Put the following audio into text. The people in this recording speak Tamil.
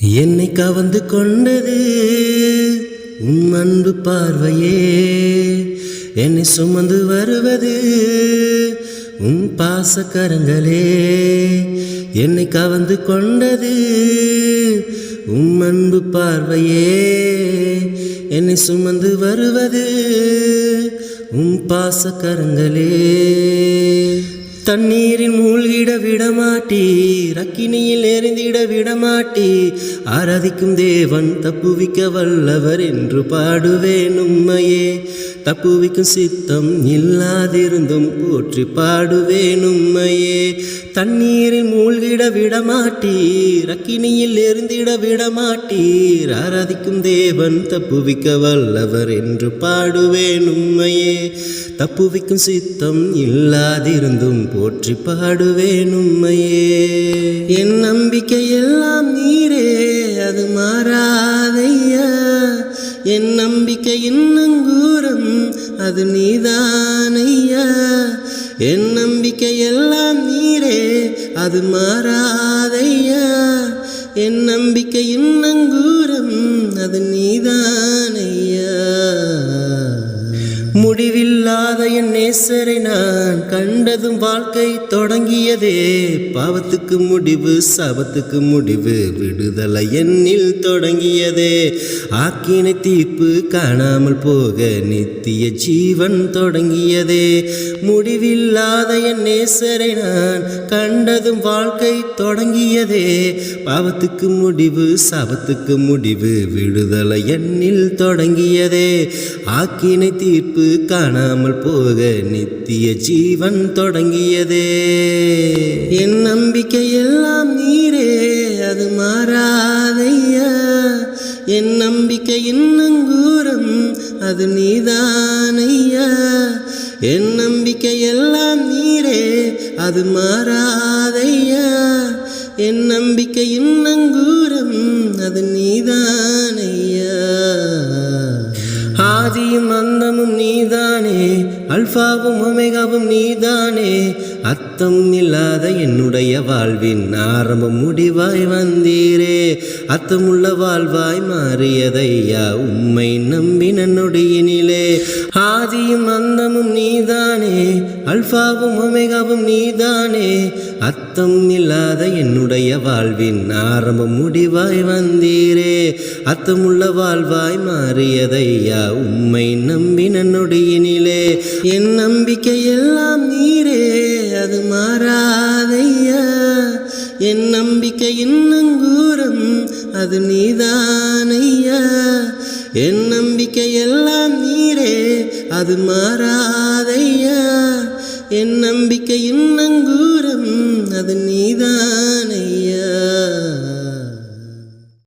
என்னை கவர்ந்து கொண்டது உன் அன்பு பார்வையே. என்னை சுமந்து வருவது உன் பாசக்கரங்களே. என்னை கவர்ந்து கொண்டது உன் அன்பு பார்வையே. என்னை சுமந்து வருவது உன் பாசக்கரங்களே. தண்ணீரில் மூழ்கிட விடமாட்டி ரக்கினியில் எரிந்திட விடமாட்டி ஆராதிக்கும் தேவன் தப்புவிக்க வல்லவர் என்று பாடுவேன் உம்மையே. தப்புவிக்கும் சித்தம் இல்லாதிருந்தும் போற்றி பாடுவேன் உம்மையே. தண்ணீரில் மூழ்கிட விடமாட்டி ரக்கினியில் எரிந்திட விடமாட்டீர் ஆராதிக்கும் தேவன் தப்புவிக்க வல்லவர் என்று பாடுவேன் உம்மையே. தப்புவிக்கும் சித்தம் இல்லாதிருந்தும் போற்றி பாடுவேன் உம்மையே. என் நம்பிக்கை எல்லாம் நீரே அது மாறாதையா என் நம்பிக்கை இன்னங்கூரம் அது நீதானையா என் நம்பிக்கை எல்லாம் நீரே அது மாறாதையா என் நம்பிக்கை இன்னங்கூரம் அது நீதான். முடிவில்லாத என் நேசரை நான் கண்டதும் வாழ்க்கை தொடங்கியதே. பாவத்துக்கு முடிவு சபத்துக்கு முடிவு விடுதலை என்னில் தொடங்கியதே. ஆக்கினை தீர்ப்பு காணாமல் போக நித்திய ஜீவன் தொடங்கியதே. முடிவில்லாத என் நேசரை நான் கண்டதும் வாழ்க்கை தொடங்கியதே. பாவத்துக்கு முடிவு சபத்துக்கு முடிவு விடுதலை என்னில் தொடங்கியதே. ஆக்கினை தீர்ப்பு காணாமல் போக நித்திய ஜீவன் தொடங்கியதே. என் நம்பிக்கை எல்லாம் நீரே அது மாறாதையா என் நம்பிக்கை இன்னங்கூரம் அது நீதானையா என் நம்பிக்கை எல்லாம் நீரே அது மாறாதையா என் நம்பிக்கை இன்னங்கூரம் அது நீதானையா ஆதியும் அந்த அந்தமும் நீதானே? அல்ஃபாவும் ஒமேகாவும் நீதானே? அத்தம் இல்லாத என்னுடைய வாழ்வின் ஆரம்பம் முடிவாய் வந்தீரே. அத்தமுள்ள வாழ்வாய் மாறியதையா உம்மை நம்பின நொடியினிலே ஆதியும் அந்தமும் நீதானே அல்பாவும் ஒமேகாவும் நீதானே. அத்தம் இல்லாத என்னுடைய வாழ்வின் ஆரம்பம் முடிவாய் வந்தீரே. அத்தமுள்ள வாழ்வாய் மாறியதையா உம்மை நம்பின நொடியினிலே என் நம்பிக்கை எல்லாம் நீரே. அது மாறாதையா என் நம்பிக்கை இன்னங்கூரம் அது நீதானையா என் நம்பிக்கை எல்லாம் நீரே அது மாறாதையா என் நம்பிக்கை இன்னங்கூரம் அது நீதானையா